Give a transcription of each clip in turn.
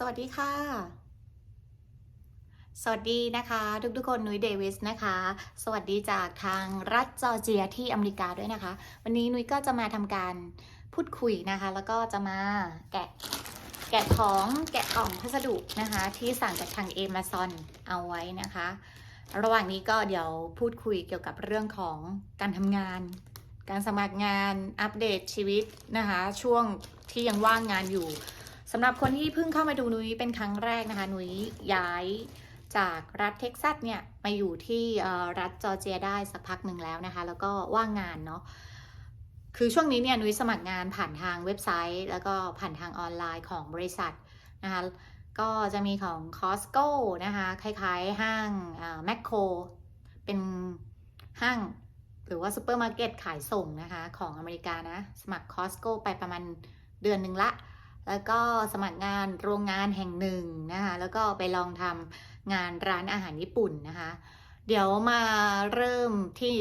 สวัสดีค่ะ สวัสดีนะคะ ทุกๆคนนุ้ยเดวิสนะคะ สวัสดีจากทางรัฐจอร์เจียที่อเมริกาด้วยนะคะ วันนี้นุ้ยก็จะมาทำการพูดคุยนะคะ แล้วก็จะมาแกะแกะของแกะกล่องพัสดุนะคะ ที่สั่งจากทาง Amazon เอาไว้นะคะ ระหว่างนี้ก็เดี๋ยวพูดคุยเกี่ยวกับเรื่องของการทำงาน การสมัครงานอัปเดตชีวิตนะคะ ช่วงที่ยังว่างงานอยู่ สำหรับคนที่เพิ่งเข้ามาดูนุ้ยเป็นครั้งแรกนะคะ นุ้ยย้ายจากรัฐเท็กซัสเนี่ยมาอยู่ที่รัฐจอร์เจียได้สักพักหนึ่งแล้วนะคะ แล้วก็ว่างงานเนาะคือช่วงนี้เนี่ยนุ้ยสมัครงานผ่านทางเว็บไซต์ แล้วก็ผ่านทางออนไลน์ของบริษัทนะคะก็จะมีของ Costco นะคะคล้ายๆห้างแมคโครเป็นห้างหรือว่าซูเปอร์มาร์เก็ตขายส่งนะคะของอเมริกานะ สมัคร Costco ไปประมาณเดือนหนึ่งละ แล้วก็สมัครงานโรงงานแห่งหนึ่งนะคะ แล้วก็ไปลองทำงานร้านอาหารญี่ปุ่นนะคะ เดี๋ยวมาเริ่มที่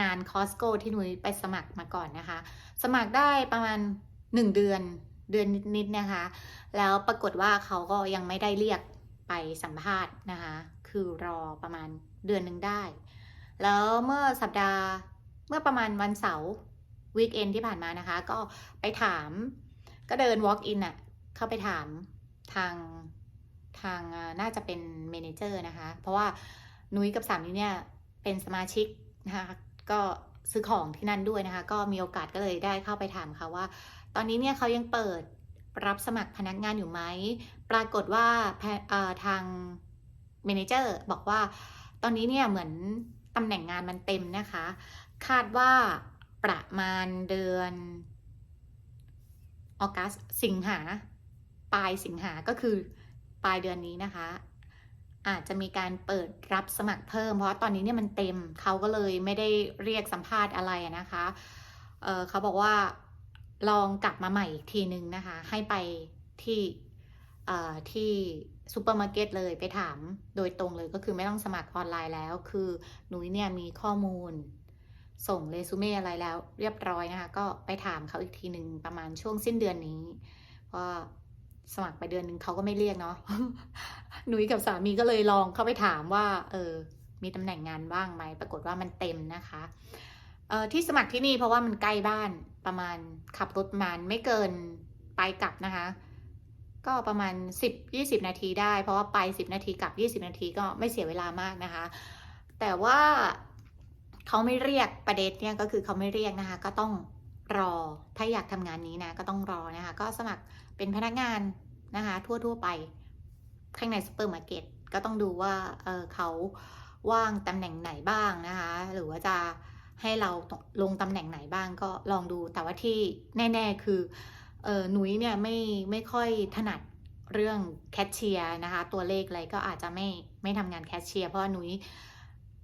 งาน Costco ที่นุ้ยไปสมัครมาก่อนนะคะ สมัครได้ประมาณ 1 เดือนเดือนนิดๆนะคะ แล้วปรากฏว่าเขาก็ยังไม่ได้เรียกไปสัมภาษณ์นะคะ คือรอประมาณเดือนหนึ่งได้ แล้วเมื่อสัปดาห์เมื่อประมาณวันเสาร์วีคเอนที่ผ่านมานะคะ ก็ไปถาม ก็เดิน walk in อะเข้าไปถามทางทางน่าจะเป็นเมนเจอร์นะคะ เพราะว่านุ้ยกับสามีเนี่ยเป็นสมาชิกนะคะก็ซื้อของที่นั่นด้วยนะคะ ก็มีโอกาสก็เลยได้เข้าไปถามเขาว่า ตอนนี้เนี่ยเขายังเปิดรับสมัครพนักงานอยู่ไหม ปรากฏว่าทางเมนเจอร์บอกว่า ตอนนี้เนี่ยเหมือนตำแหน่งงานมันเต็มนะคะ คาดว่าประมาณเดือน ออกัสสิงหา ปลายสิงหาก็คือปลายเดือนนี้นะคะ อาจจะมีการเปิดรับสมัครเพิ่ม เพราะตอนนี้เนี่ยมันเต็มเขาก็เลยไม่ได้เรียกสัมภาษณ์อะไรนะคะเเขาบอกว่าลองกลับมาใหม่อีกทีนึงนะคะ ให้ไปที่ที่ซูเปอร์มาร์เก็ตเลยไปถามโดยตรงเลยก็คือไม่ต้องสมัครออนไลน์แล้ว คือหนุยเนี่ยมีข้อมูล ส่งเรซูเม่อะไรแล้ว เรียบร้อยนะคะ ก็ไปถามเขาอีกทีหนึ่งประมาณช่วงสิ้นเดือนนี้เพราสมัครไปเดือนหนึ่งเขาก็ไม่เรียกเนาะหนุยกับสามีก็เลยลองเข้าไปถามว่า เออ มีตำแหน่งงานว่างไหมปรากฏว่ามันเต็มนะคะเออที่สมัครที่นี่เพราะว่ามันใกล้บ้านประมาณขับรถมาณไม่เกินไปกลับนะคะ ก็ประมาณ 10-20 นาทีได้ เพราะว่าไป 10 นาทีกลับ 20 นาทีก็ไม่เสียเวลามากนะคะ แต่ว่า เขาไม่เรียกประเด็นเนี่ยก็คือเขาไม่เรียกนะคะ ก็ต้องรอถ้าอยากทำงานนี้นะก็ต้องรอนะคะ ก็สมัครเป็นพนักงานนะคะ ทั่วๆไปข้างในซูเปอร์มาร์เก็ตก็ต้องดูว่าเออเขาว่างตำแหน่งไหนบ้างนะคะ หรือว่าจะให้เราลงตำแหน่งไหนบ้างก็ลองดูแต่ว่าที่แน่ ๆ คือเออหนุยเนี่ยไม่ไม่ค่อยถนัดเรื่องแคชเชียร์นะคะ ตัวเลขอะไรก็อาจจะไม่ไม่ทำงานแคชเชียร์เพราะหนุย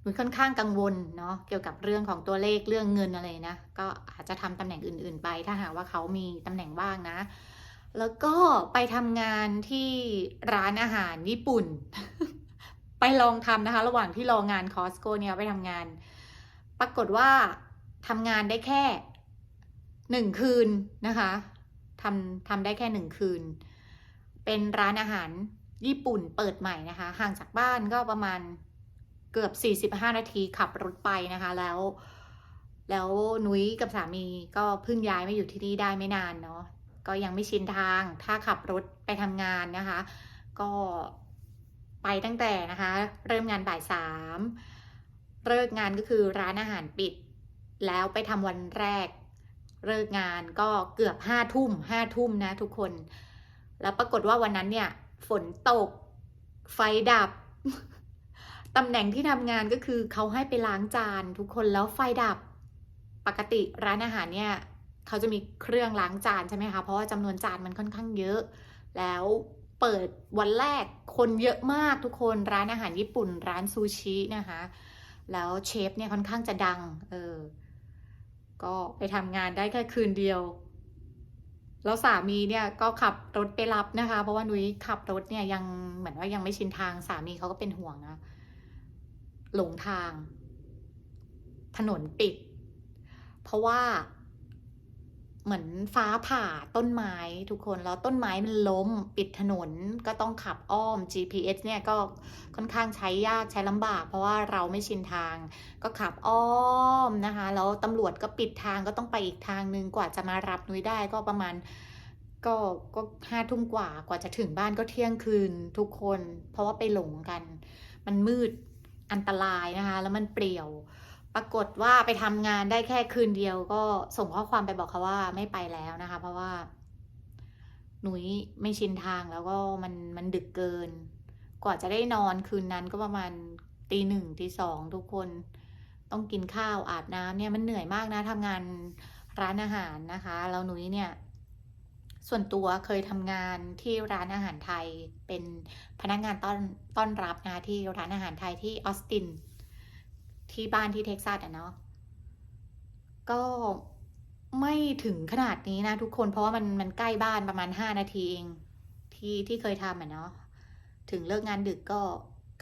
หนุยค่อนข้างกังวลเนาะเกี่ยวกับเรื่องของตัวเลขเรื่องเงินอะไรนะก็อาจจะทำตำแหน่งอื่น ๆ ไป ถ้าหากว่าเขามีตำแหน่งว่างนะ แล้วก็ไปทำงานที่ร้านอาหารญี่ปุ่น ไปลองทำนะคะ ระหว่างที่รองานคอสโกเนี่ยไปทำงาน ปรากฏว่าทำงานได้แค่หนึ่งคืนนะคะทำทำได้แค่หนึ่งคืน เป็นร้านอาหารญี่ปุ่นเปิดใหม่นะคะ ห่างจากบ้านก็ประมาณ เกือบ 45 นาทีขับรถไปนะคะ แล้ว แล้วนุ้ยกับสามีก็เพิ่งย้ายมาอยู่ที่นี่ได้ไม่นานเนาะก็ยังไม่ชินทางถ้าขับรถไปทำงานนะคะ ก็ไปตั้งแต่นะคะ เริ่มงานบ่ายสามเลิกงานก็คือร้านอาหารปิด แล้วไปทำวันแรกเลิกงานก็เกือบห้าทุ่มห้าทุ่มนะทุกคน แล้วปรากฏว่าวันนั้นเนี่ย ฝนตกไฟดับ ตำแหน่งที่ทำงานก็คือเขาให้ไปล้างจานทุกคนแล้วไฟดับ ปกติร้านอาหารเนี่ยเขาจะมีเครื่องล้างจานใช่ไหมคะ เพราะว่าจำนวนจานมันค่อนข้างเยอะ แล้วเปิดวันแรกคนเยอะมากทุกคนร้านอาหารญี่ปุ่น ร้านซูชินะคะ แล้วเชฟเนี่ยค่อนข้างจะดัง เออ ก็ไปทำงานได้แค่คืนเดียว แล้วสามีเนี่ยก็ขับรถไปรับนะคะ เพราะว่านุ้ยขับรถเนี่ยยังเหมือนว่ายังไม่ชินทางสามีเขาก็เป็นห่วงนะ หลงทาง ถนนปิด เพราะว่าเหมือนฟ้าผ่าต้นไม้ทุกคนแล้วต้นไม้มันล้มปิดถนนก็ต้องขับอ้อม GPS เนี่ยก็ค่อนข้างใช้ยากใช้ลำบาก เพราะว่าเราไม่ชินทาง ก็ขับอ้อมนะคะแล้วตำรวจก็ปิดทางก็ต้องไปอีกทางนึงกว่าจะมารับนุ้ยได้ก็ประมาณก็ก็ห้าทุ่มกว่ากว่าจะถึงบ้านก็เที่ยงคืนทุกคน เพราะว่าไปหลงกัน มันมืด อันตรายนะคะ แล้วมันเปลี่ยว ปรากฏว่าไปทำงานได้แค่คืนเดียว ก็ส่งข้อความไปบอกเขาว่าไม่ไปแล้วนะคะ เพราะว่า หนุยไม่ชินทางแล้วก็มันมันดึกเกิน กว่าจะได้นอนคืนนั้นก็ประมาณตีหนึ่งตีสองทุกคนต้องกินข้าวอาบน้ำเนี่ยมันเหนื่อยมากนะทำงานร้านอาหารนะคะ แล้วหนุยเนี่ย ส่วนตัวเคยทำงานที่ร้านอาหารไทยเป็นพนักงานต้อนต้อนรับนะที่ร้านอาหารไทยที่ออสติน ที่บ้านที่เท็กซัสอะเนาะก็ไม่ถึงขนาดนี้นะทุกคนเพราะว่ามันมันใกล้บ้านประมาณห้านาทีเองที่ที่เคยทำอะเนาะถึงเลิกงานดึกก็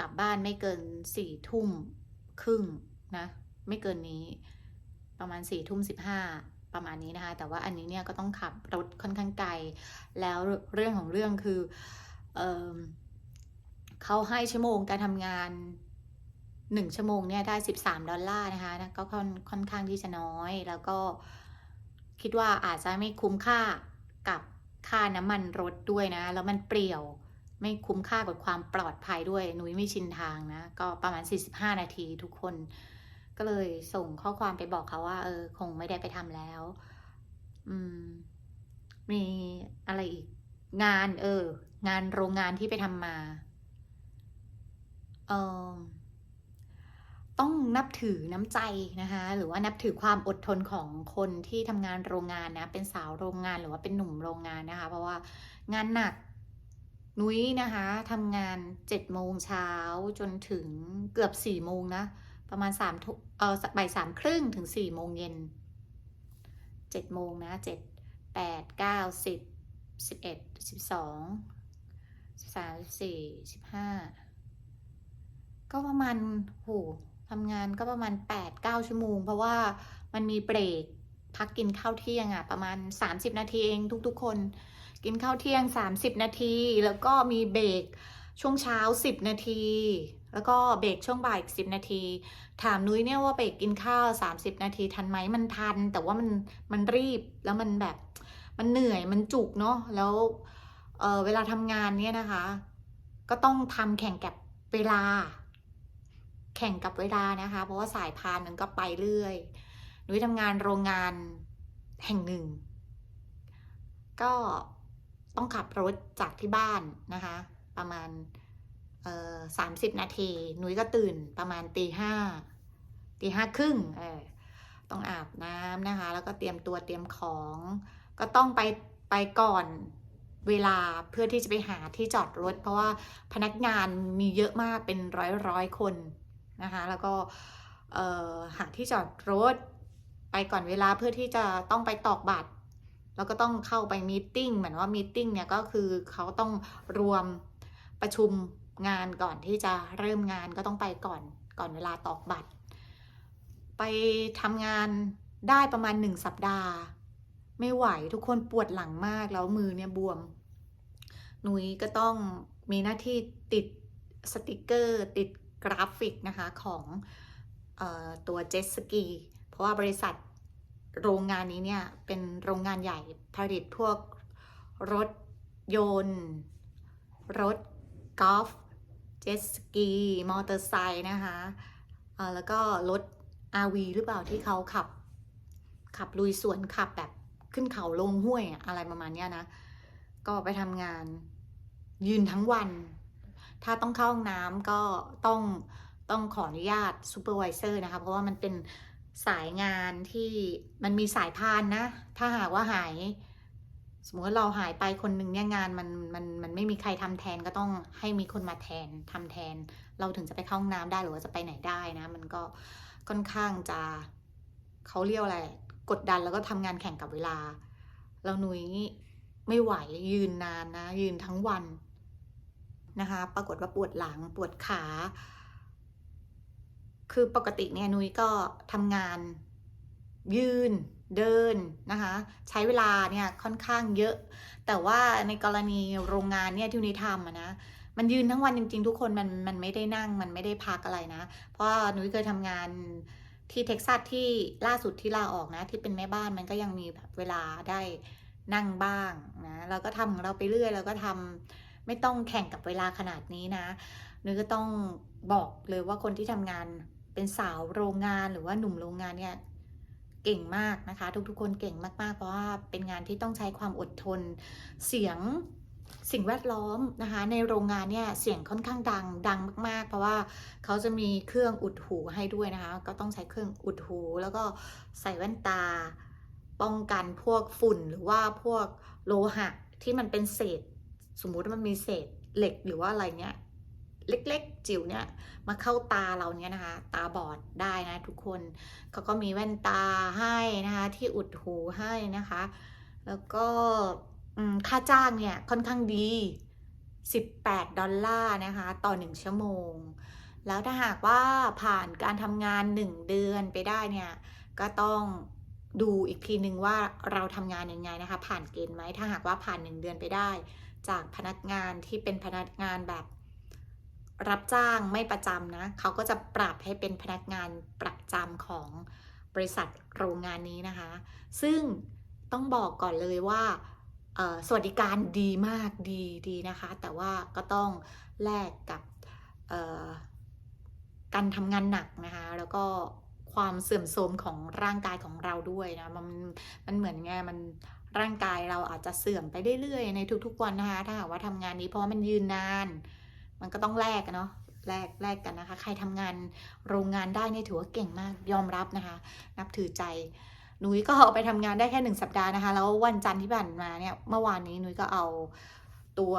กลับบ้านไม่เกินสี่ทุ่มครึ่งนะ ไม่เกินนี้ ประมาณสี่ทุ่มสิบห้า ประมาณนี้นะคะ แต่ว่าอันนี้เนี่ยก็ต้องขับรถค่อนข้างไกล แล้วเรื่องของเรื่องคือเออเขาให้ชั่วโมงการทำงานหนึ่งชั่วโมงเนี่ยได้สิบสามดอลลาร์นะคะก็ค่อนค่อนข้างที่จะน้อย แล้วก็คิดว่าอาจจะไม่คุ้มค่ากับค่าน้ำมันรถด้วยนะ แล้วมันเปลี่ยวไม่คุ้มค่ากับความปลอดภัยด้วยนุ้ยไม่ชินทางนะ ก็ประมาณ 45 นาทีทุกคน ก็เลยส่งข้อความไปบอกเขาว่า เออ คงไม่ได้ไปทำแล้ว อืม มีอะไรอีก งาน เออ งานโรงงานที่ไปทำมาเออต้องนับถือน้ำใจนะคะ หรือว่านับถือความอดทนของคนที่ทำงานโรงงานนะ เป็นสาวโรงงานหรือว่าเป็นหนุ่มโรงงานนะคะ เพราะว่างานหนักนุ้ยนะคะทำงานเจ็ดโมงเช้าจนถึงเกือบสี่โมงนะ ประมาณสามทุเออบ่ายสามครึ่งถึงสี่โมงเย็นเจ็ดโมงนะเจ็ดแปดเก้าสิบสิบเอ็ดสิบสองสิบสามสิบสี่สิบห้าก็ประมาณโหทำงานก็ประมาณแปดเก้าชั่วโมง เพราะว่ามันมีเบรกพักกินข้าวเที่ยงอะประมาณสามสิบนาทีเองทุกๆคน กินข้าวเที่ยง 30 นาที แล้วก็มีเบรกช่วงเช้า 10 นาที แล้วก็เบรกช่วงบ่าย10นาที ถามนุ้ยเนี่ยว่าเบรกกินข้าว 30 นาทีทันไหมมันทัน แต่ว่ามันมันรีบแล้วมันแบบมันเหนื่อยมันจุกเนาะแล้วเเวลาทำงานเนี่ยนะคะ ก็ต้องทำแข่งกับเวลา แข่งกับเวลานะคะ เพราะว่าสายพานมันก็ไปเรื่อยนุ้ยทำงานโรงงานแห่งหนึ่ง ก็ต้องขับรถจากที่บ้านนะคะ ประมาณ สามสิบนาทีหนุ้ยก็ตื่นประมาณตีห้าตีห้าครึ่งเออต้องอาบน้ำนะคะ แล้วก็เตรียมตัวเตรียมของ ก็ต้องไปไปก่อนเวลาเพื่อที่จะไปหาที่จอดรถ เพราะว่าพนักงานมีเยอะมากเป็นร้อยร้อยคนนะคะ แล้วก็หาที่จอดรถ ไปก่อนเวลาเพื่อที่จะต้องไปตอกบัตรแล้วก็ต้องเข้าไปมีติ้งเหมือนว่ามีติ้งเนี่ยก็คือเขาต้องรวมประชุม งานก่อนที่จะเริ่มงานก็ต้องไปก่อนก่อนเวลาตอกบัตร ไปทำงานได้ประมาณหนึ่งสัปดาห์ ไม่ไหวทุกคนปวดหลังมากแล้วมือเนี่ยบวม หนุยก็ต้องมีหน้าที่ติดสติกเกอร์ ติดกราฟิกนะคะของออตัวเจ็ตสกีเพราะว่าบริษัทโรงงานนี้เนี่ย เป็นโรงงานใหญ่ผลิตพวกรถยนต์ รถกอล์ฟ เจ็ตสกี มอเตอร์ไซค์นะคะแล้วก็รถ RV หรือเปล่าที่เขาขับ ขับลุยสวนขับแบบขึ้นเขาลงห้วยอะไรประมาณนี้นะ ก็ไปทำงานยืนทั้งวัน ถ้าต้องเข้าห้องน้ำก็ต้องต้องขออนุญาตซูเปอร์วิเซอร์นะคะ เพราะว่ามันเป็นสายงานที่มันมีสายพานนะ ถ้าหากว่าหาย สมมติเราหายไปคนหนึ่งเนี่ยงานมันมันมันไม่มีใครทำแทนก็ต้องให้มีคนมาแทนทำแทน เราถึงจะไปเข้าห้องน้ำได้หรือว่าจะไปไหนได้นะ มันก็ค่อนข้างจะเขาเรียกอะไร กดดันแล้วก็ทำงานแข่งกับเวลา เราหนุยไม่ไหวยืนนานนะ ยืนทั้งวันนะคะ ปรากฏว่าปวดหลังปวดขา คือปกติเนี่ยนุ้ยก็ทำงานยืน เดินนะคะใช้เวลาเนี่ยค่อนข้างเยอะ แต่ว่าในกรณีโรงงานเนี่ยที่นุ้ยทำนะมันยืนทั้งวันจริง ๆ ทุกคนมันมันไม่ได้นั่งมันไม่ได้พักอะไรนะ เพราะว่านุ้ยเคยทำงานที่เท็กซัสที่ล่าสุดที่ลาออกนะ ที่เป็นแม่บ้านมันก็ยังมีแบบเวลาได้นั่งบ้างนะเราก็ทำของเราไปเรื่อยเราก็ทำไม่ต้องแข่งกับเวลาขนาดนี้นะนุ้ยก็ต้องบอกเลยว่าคนที่ทำงานเป็นสาวโรงงานหรือว่าหนุ่มโรงงานเนี่ย เก่งมากนะคะ ทุกๆ คนเก่งมากๆ เพราะว่าเป็นงานที่ต้องใช้ความอดทน เสียงสิ่งแวดล้อมนะคะ ในโรงงานเนี่ยเสียงค่อนข้างดังดังมาก ๆ เพราะว่าเขาจะมีเครื่องอุดหูให้ด้วยนะคะ ก็ต้องใช้เครื่องอุดหู แล้วก็ใส่แว่นตา ป้องกันพวกฝุ่นหรือว่าพวกโลหะที่มันเป็นเศษ สมมุติว่ามันมีเศษเหล็กหรือว่าอะไรเนี้ย เล็กๆ จิ๋วเนี่ยมาเข้าตาเราเนี่ยนะคะ ตาบอดได้นะทุกคนเขาก็มีแว่นตาให้นะคะที่อุดหูให้นะคะ แล้วก็ค่าจ้างเนี่ยค่อนข้างดี 18 ดอลลาร์นะคะ ต่อ 1 ชั่วโมง แล้วถ้าหากว่าผ่านการทำงาน 1 เดือนไปได้เนี่ย ก็ต้องดูอีกทีหนึ่งว่าเราทำงานยังไงนะคะ ผ่านเกณฑ์ไหมถ้าหากว่าผ่าน 1 เดือนไปได้ จากพนักงานที่เป็นพนักงานแบบ รับจ้างไม่ประจำนะเขาก็จะปรับให้เป็นพนักงานประจำของบริษัทโรงงานนี้นะคะ ซึ่งต้องบอกก่อนเลยว่าสวัสดิการดีมากดีดีนะคะ แต่ว่าก็ต้องแลกกับการทำงานหนักนะคะ แล้วก็ความเสื่อมโทรมของร่างกายของเราด้วยนะมันมันเหมือนไงมันร่างกายเราอาจจะเสื่อมไปเรื่อยๆในทุกๆวันนะคะถ้าหากว่าทำงานนี้เพราะมันยืนนาน มันก็ต้องแลกเนาะแลกแลกกันนะคะ ใครทำงานโรงงานได้เนี่ยถือว่าเก่งมากยอมรับนะคะ นับถือใจนุ้ยก็ไปทำงานได้แค่หนึ่งสัปดาห์นะคะ แล้ววันจันทร์ที่ผ่านมาเนี่ยเมื่อวานนี้นุ้ยก็เอาตัว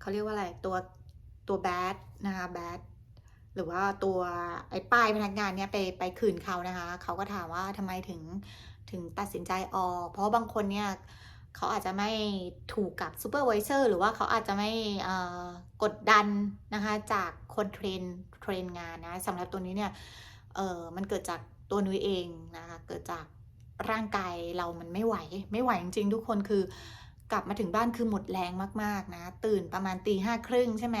เขาเรียกว่าอะไรตัวตัวแบดนะคะแบดหรือว่าตัวไอ้ป้ายพนักงานเนี่ยไปไปคืนเขานะคะ เขาก็ถามว่าทำไมถึงถึงตัดสินใจออก เพราะบางคนเนี่ย เขาอาจจะไม่ถูกกับซูเปอร์วิเซอร์หรือว่าเขาอาจจะไม่กดดันนะคะจากคนเทรนเทรนงานนะสำหรับตัวนี้เนี่ยเออมันเกิดจากตัวนุ้ยเองนะคะเกิดจากร่างกายเรามันไม่ไหว ไม่ไหวจริงๆ ทุกคนคือกลับมาถึงบ้านคือหมดแรงมากๆนะ ตื่นประมาณตีห้าครึ่งใช่ไหม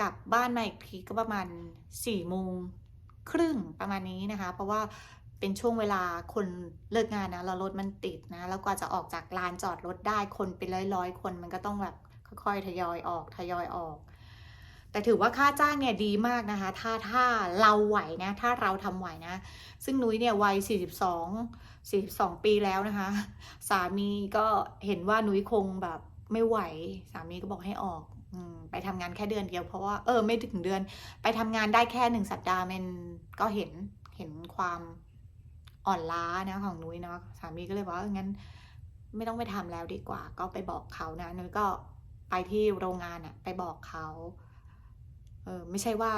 กลับบ้านมาอีกทีก็ประมาณสี่โมงครึ่งประมาณนี้นะคะ เพราะว่า เป็นช่วงเวลาคนเลิกงานนะแล้วรถมันติดนะ แล้วกว่าจะออกจากลานจอดรถได้คนเป็นร้อยๆ คนมันก็ต้องแบบค่อยๆทยอยออกทยอยออก แต่ถือว่าค่าจ้างเนี่ยดีมากนะคะ ถ้าถ้าเราไหวนะ ถ้าเราทำไหวนะ ซึ่งนุ้ยเนี่ยวัย 42 42 ปีแล้วนะคะ สามีก็เห็นว่านุ้ยคงแบบไม่ไหว สามีก็บอกให้ออกไปทำงานแค่เดือนเดียวเพราะว่าเออไม่ถึงเดือน ไปทำงานได้แค่หนึ่งสัปดาห์มันก็เห็นเห็นความ อ่อนล้านะของนุ้ยเนาะสามีก็เลยบอกว่างั้นไม่ต้องไปทำแล้วดีกว่า ก็ไปบอกเขานะนุ้ยก็ไปที่โรงงานอะไปบอกเขาเออไม่ใช่ว่า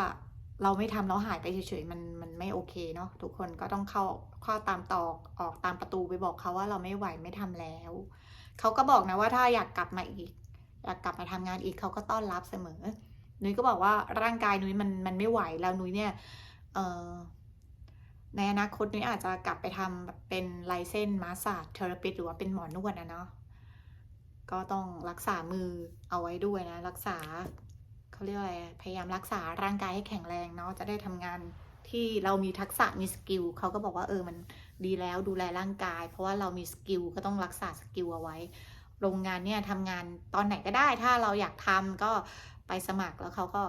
เราไม่ทำแล้วหายไปเฉยๆมันมันไม่โอเคเนาะทุกคนก็ต้องเข้าเข้าตามตอกออกตามประตูไปบอกเขาว่าเราไม่ไหวไม่ทำแล้วเขาก็บอกนะว่าถ้าอยากกลับมาอีก อยากกลับมาทำงานอีกเขาก็ต้อนรับเสมอนุ้ยก็บอกว่าร่างกายนุ้ยมันมันไม่ไหวแล้วนุ้ยเนี่ยเออ ในอนาคตนุ้อาจจะกลับไปทำเป็นไลเซนมาสาจเทอราปิสหรือว่าเป็นหมอนวดนะเนาะก็ต้องรักษามือเอาไว้ด้วยนะ รักษาเขาเรียกอะไรพยายามรักษาร่างกายให้แข็งแรงเนาะจะได้ทำงานที่เรามีทักษะมีสกิลเขาก็บอกว่าเออมันดีแล้วดูแลร่างกาย เพราะว่าเรามีสกิลก็ต้องรักษาสกิลเอาไว้ โรงงานเนี่ยทำงานตอนไหนก็ได้ ถ้าเราอยากทำก็ไปสมัครแล้วเขาก็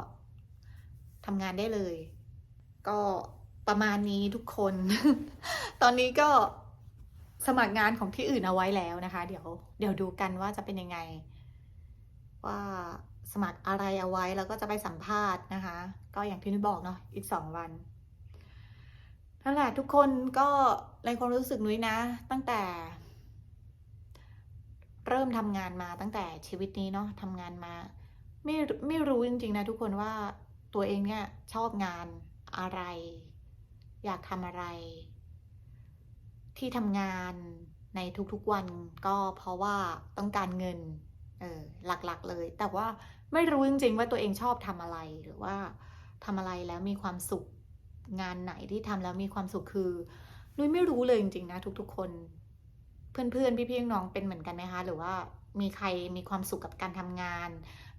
ทำงานได้เลย ก็ ประมาณนี้ทุกคน ตอนนี้ก็สมัครงานของที่อื่นเอาไว้แล้วนะคะ เดี๋ยวเดี๋ยวดูกันว่าจะเป็นยังไง ว่าสมัครอะไรเอาไว้แล้วก็จะไปสัมภาษณ์นะคะ ก็อย่างที่นุ้ยบอกเนาะอีกสองวันนั่นแหละทุกคนก็ในความรู้สึกนุ้ยนะ ตั้งแต่ เริ่มทำงานมาตั้งแต่ชีวิตนี้เนาะทำงานมา ไม่ไม่รู้จริงๆนะทุกคนว่าตัวเองเนี่ยชอบงานอะไร อยากทำอะไร ที่ทำงานในทุกๆวันก็เพราะว่าต้องการเงิน เออหลักๆเลย แต่ว่าไม่รู้จริงๆว่าตัวเองชอบทำอะไรหรือว่าทำอะไรแล้วมีความสุขงานไหนที่ทำแล้วมีความสุขคือนุ้ยไม่รู้เลยจริงๆนะทุก ๆ คน เพื่อนๆพี่ๆน้องเป็นเหมือนกันไหมคะ หรือว่ามีใครมีความสุขกับการทำงาน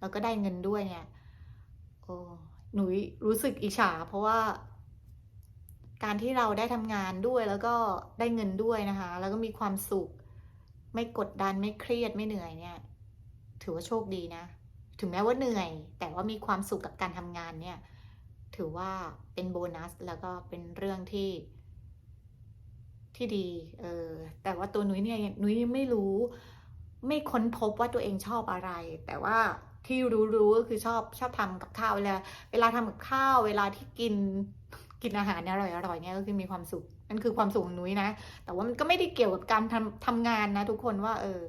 แล้วก็ได้เงินด้วยเนี่ยโอ้หนุยรู้สึกอิจฉาเพราะว่า การที่เราได้ทำงานด้วยแล้วก็ได้เงินด้วยนะคะ แล้วก็มีความสุข ไม่กดดันไม่เครียดไม่เหนื่อยเนี่ย ถือว่าโชคดีนะ ถึงแม้ว่าเหนื่อย แต่ว่ามีความสุขกับการทำงานเนี่ย ถือว่าเป็นโบนัสแล้วก็เป็นเรื่องที่ที่ดี เออ แต่ว่าตัวนุ้ยเนี่ยนุ้ยไม่รู้ ไม่ค้นพบว่าตัวเองชอบอะไร แต่ว่าที่รู้ๆก็คือชอบชอบทำกับข้าวเวลาเวลาทำกับข้าว เวลาที่กิน กินอาหารอร่อยอร่อยเนี่ยก็คือมีความสุขนั่นคือความสุขของนุ้ยนะ แต่ว่ามันก็ไม่ได้เกี่ยวกับการทำทำงานนะ ทุกคนว่า เออ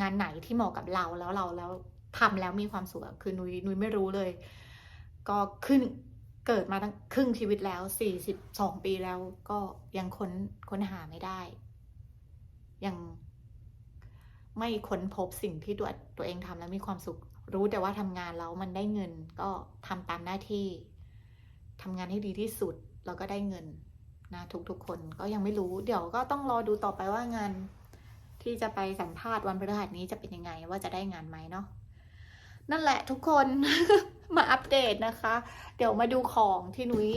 งานไหนที่เหมาะกับเราแล้วเราแล้วทำแล้วมีความสุขคือนุ้ยนุ้ยไม่รู้เลย ก็ขึ้นเกิดมาตั้งครึ่งชีวิตแล้วสี่สิบสองปีแล้วก็ยังค้นค้นหาไม่ได้ ยังไม่ค้นพบสิ่งที่ตัวตัวเองทำแล้วมีความสุข รู้แต่ว่าทำงานแล้วมันได้เงินก็ทำตามหน้าที่ทำงานให้ดีที่สุด แล้วก็ได้เงินนะทุกๆคนก็ยังไม่รู้ เดี๋ยวก็ต้องรอดูต่อไปว่างานที่จะไปสัมภาษณ์วันพฤหัสนี้จะเป็นยังไงว่าจะได้งานไหมเนาะนั่นแหละทุกคนมาอัปเดตนะคะ เดี๋ยวมาดูของที่นุ้ย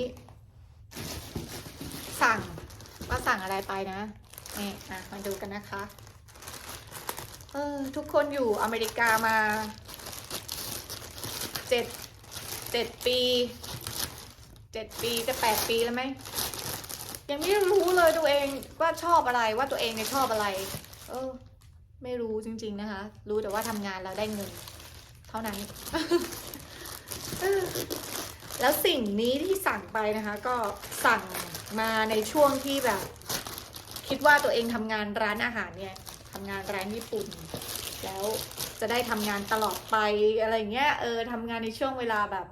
สั่งว่าสั่งอะไรไปนะนี่อะมาดูกันนะคะ เออทุกคนอยู่อเมริกามาเจ็ดเจ็ดปี เจ็ดปีจะแปดปีแล้วไหมยังไม่รู้เลยตัวเองว่าชอบอะไรว่าตัวเองเนี่ยชอบอะไร เออ ไม่รู้จริง ๆนะคะ รู้แต่ว่าทำงานแล้วได้เงิน เท่านั้นแล้วสิ่งนี้ที่สั่งไปนะคะ ก็สั่งมาในช่วงที่แบบ คิดว่าตัวเองทำงานร้านอาหารเนี่ยทำงานร้านญี่ปุ่น แล้วจะได้ทำงานตลอดไปอะไรเงี้ยเออทำงานในช่วงเวลาแบบ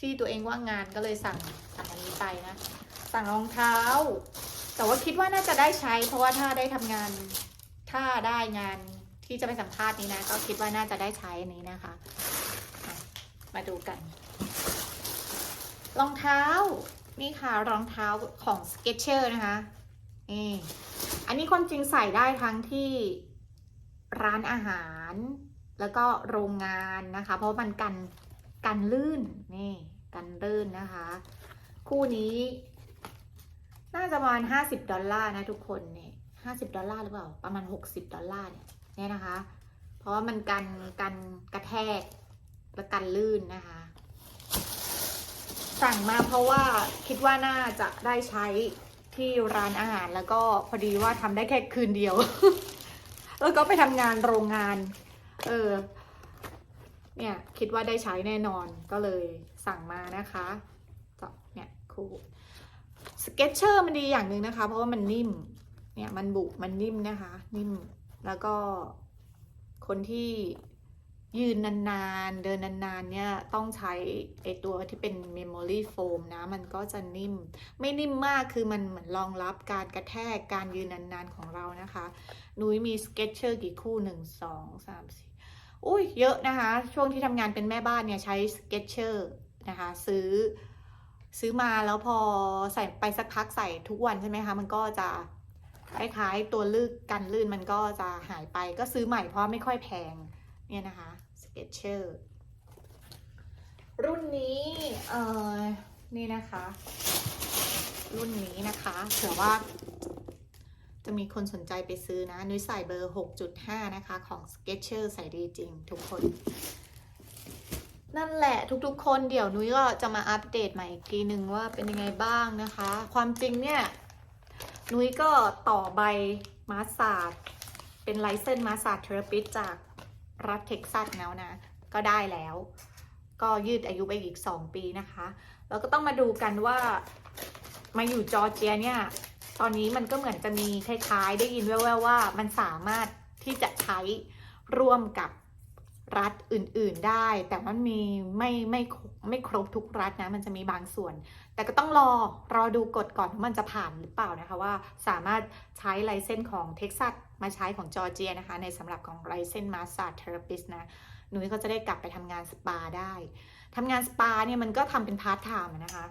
ที่ตัวเองว่างงานก็เลยสั่งสั่งอันนี้ไปนะ สั่งรองเท้า แต่ว่าคิดว่าน่าจะได้ใช้ เพราะว่าถ้าได้ทำงาน ถ้าได้งานที่จะไปสัมภาษณ์นี้นะ ก็คิดว่าน่าจะได้ใช้อันนี้นะคะอะมาดูกัน รองเท้า นี่ค่ะรองเท้าของ Skechers นะคะ นี่ อันนี้ความจริงใส่ได้ทั้งที่ร้านอาหาร แล้วก็โรงงานนะคะ เพราะมันกัน กันลื่นนี่กันลื่นนะคะ คู่นี้ น่าจะประมาณห้าสิบดอลลาร์นะทุกคนเนี่ยห้าสิบดอลลาร์หรือเปล่า ประมาณหกสิบดอลลาร์เนี่ยเนี่ยนะคะ เพราะว่ามันกันกันกระแทกและกันลื่นนะคะ สั่งมาเพราะว่าคิดว่าน่าจะได้ใช้ที่ร้านอาหารแล้วก็พอดีว่าทำได้แค่คืนเดียว แล้วก็ไปทำงานโรงงาน เออ เนี่ยคิดว่าได้ใช้แน่นอนก็เลยสั่งมานะคะจะเนี่ยคู่สเก็ตเชอร์มันดีอย่างหนึ่งนะคะ เพราะว่ามันนิ่มเนี่ยมันบุมันนิ่มนะคะ นิ่มแล้วก็คนที่ยืนนานๆ เดินนานๆ เนี่ยต้องใช้ไอตัวที่เป็น memory foam นะ มันก็จะนิ่ม ไม่นิ่มมากคือมันเหมือนรองรับการกระแทกการยืนนานๆ ของเรานะคะ นุ้ยมีสเก็ตเชอร์กี่คู่หนึ่งส อุ้ยเยอะนะคะ ช่วงที่ทำงานเป็นแม่บ้านเนี่ยใช้สเก็ตเชอร์นะคะ ซื้อซื้อมาแล้วพอใส่ไปสักพักใส่ทุกวันใช่ไหมคะ มันก็จะคล้ายๆตัวลื่นกันลื่นมันก็จะหายไปก็ซื้อใหม่เพราะไม่ค่อยแพงเนี่ยนะคะสเก็ตเชอร์รุ่นนี้เอ่อนี่นะคะ รุ่นนี้นะคะเผื่อว่า จะมีคนสนใจไปซื้อนะ นุ้ยใส่เบอร์ 6.5 นะคะ ของ Skechers ใส่ดีจริง ทุกคน นั่นแหละทุกๆ คนเดี๋ยวนุ้ยก็จะมาอัปเดตใหม่อีกทีหนึ่งว่าเป็นยังไงบ้างนะคะ ความจริงเนี่ย นุ้ยก็ต่อใบมาสซาดเป็นไลเซนมาสซาดเทอราปิสจากรัฐเท็กซัสแล้วนะ ก็ได้แล้ว ก็ยืดอายุไปอีก 2 ปีนะคะ แล้วก็ต้องมาดูกันว่ามาอยู่จอร์เจียเนี่ย ตอนนี้มันก็เหมือนจะมีคล้ายๆ ได้ยินแว่วๆว่า มันสามารถที่จะใช้ร่วมกับรัฐอื่นๆได้ แต่มันมีไม่ไม่ไม่ครบทุกรัฐนะ มันจะมีบางส่วน แต่ก็ต้องรอรอดูกฎก่อนว่ามันจะผ่านหรือเปล่านะคะว่าสามารถใช้ไลเซนส์ของเท็กซัสมาใช้ของจอร์เจียนะคะ ในสำหรับของไลเซนส์มาสซาเทอราปิสนะหนุ้ยก็จะได้กลับไปทำงานสปาได้ทำงานสปาเนี่ยมันก็ทำเป็นพาร์ทไทม์นะคะ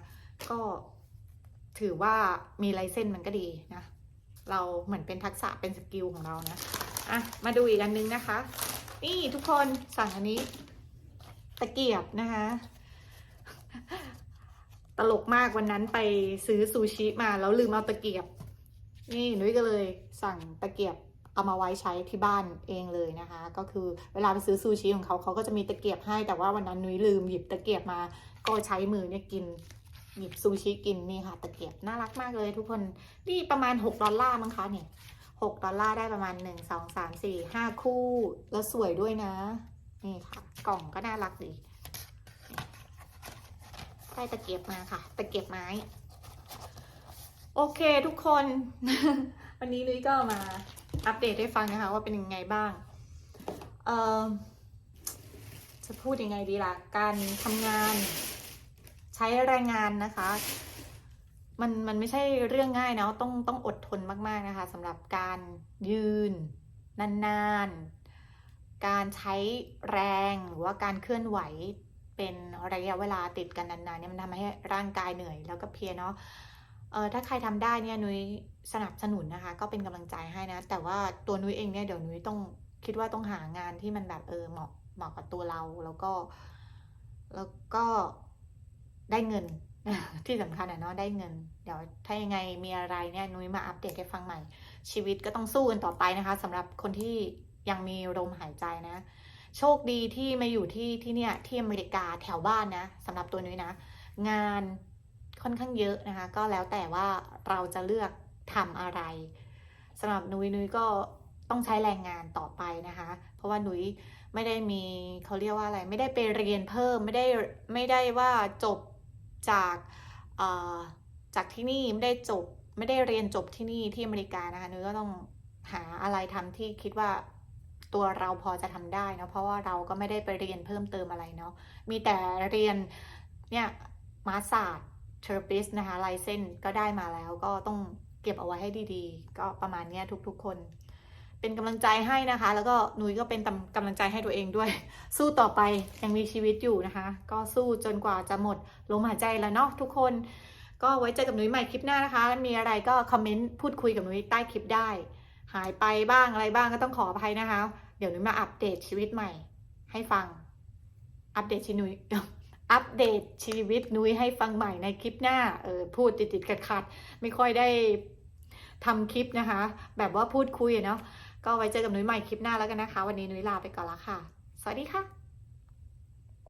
ก็ ถือว่ามีลเซนส์มันก็ดีนะ เราเหมือนเป็นทักษะเป็นสกิลของเรานะอะมาดูอีกอันนึงนะคะ นี่ทุกคนสั่งอันนี้ ตะเกียบนะคะ ตลกมากวันนั้นไปซื้อซูชิมาแล้วลืมเอาตะเกียบ นี่นุ้ยก็เลยสั่งตะเกียบเอามาไว้ใช้ที่บ้านเองเลยนะคะ ก็คือเวลาไปซื้อซูชิของเขาเขาก็จะมีตะเกียบให้แต่ว่าวันนั้นนุ้ยลืมหยิบตะเกียบมาก็ใช้มือเนี่ยกิน หยิบซูชิกินนี่ค่ะตะเกียบน่ารักมากเลยทุกคนนี่ประมาณ 6 ดอลลาร์มั้งคะเนี่ย6ดอลลาร์ได้ประมาณ 1 2 3 4 5 คู่ แล้วสวยด้วยนะ นี่ค่ะ กล่องก็น่ารักดีได้ตะเกียบมาค่ะ ตะเกียบไม้ โอเคทุกคน วันนี้นุ้ยก็มาอัปเดตให้ฟังนะคะ ว่าเป็นยังไงบ้าง เอ่อจะพูดยังไงดีล่ะ การทำงาน ใช้แรงงานนะคะ มันมันไม่ใช่เรื่องง่ายเนาะต้องต้องอดทนมากๆนะคะสำหรับการยืนนานๆ การใช้แรงหรือว่าการเคลื่อนไหวเป็นระยะเวลาติดกันนานๆเนี่ยมันทำให้ร่างกายเหนื่อยแล้วก็เพลียเนาะเออถ้าใครทำได้เนี่ยนุ้ยสนับสนุนนะคะ ก็เป็นกำลังใจให้นะ แต่ว่าตัวนุ้ยเองเนี่ยเดี๋ยวนุ้ยต้องคิดว่าต้องหางานที่มันแบบเออเหมาะเหมาะกับตัวเราแล้วก็ แล้วก็ ได้เงินที่สำคัญอะเนาะได้เงิน เดี๋ยวถ้ายังไงมีอะไรเนี่ยนุ้ยมาอัปเดตให้ฟังใหม่ ชีวิตก็ต้องสู้กันต่อไปนะคะสำหรับคนที่ยังมีลมหายใจนะ โชคดีที่มาอยู่ที่ที่เนี่ยที่อเมริกาแถวบ้านนะสำหรับตัวนุ้ยนะ งานค่อนข้างเยอะนะคะ ก็แล้วแต่ว่าเราจะเลือกทำอะไรสำหรับนุ้ยนุ้ยก็ต้องใช้แรงงานต่อไปนะคะ เพราะว่านุ้ยไม่ได้มีเขาเรียกว่าอะไร ไม่ได้ไปเรียนเพิ่มไม่ได้ไม่ได้ว่าจบ จากจากที่นี่ไม่ได้จบไม่ได้เรียนจบที่นี่ที่อเมริกานะคะนุ้ยก็ต้องหาอะไรทำที่คิดว่าตัวเราพอจะทำได้เนาะเพราะว่าเราก็ไม่ได้ไปเรียนเพิ่มเติมอะไรเนาะมีแต่เรียนเนี่ยมาศาสตร์เทอร์ปิสนะคะลายเส้นก็ได้มาแล้วก็ต้องเก็บเอาไว้ให้ดีๆ ก็ประมาณนี้ทุกๆคน เป็นกำลังใจให้นะคะ แล้วก็นุ้ยก็เป็นกำลังใจให้ตัวเองด้วย สู้ต่อไปยังมีชีวิตอยู่นะคะ ก็สู้จนกว่าจะหมดลมหายใจแล้วเนาะทุกคน ก็ไว้เจอกับนุ้ยใหม่คลิปหน้านะคะ มีอะไรก็คอมเมนต์พูดคุยกับนุ้ยใต้คลิปได้ หายไปบ้างอะไรบ้างก็ต้องขออภัยนะคะ เดี๋ยวนุ้ยมาอัปเดตชีวิตใหม่ ให้ฟัง อัปเดตชีนุ้ยอัปเดตชีวิตนุ้ยให้ฟังใหม่ในคลิปหน้า เออพูดติดติดขัดขัดๆ ไม่ค่อยได้ทำคลิปนะคะ แบบว่าพูดคุยเนาะ ก็ไว้เจอกับนุ้ยใหม่คลิปหน้าแล้วกันนะคะ วันนี้นุ้ยลาไปก่อนละค่ะ สวัสดีค่ะ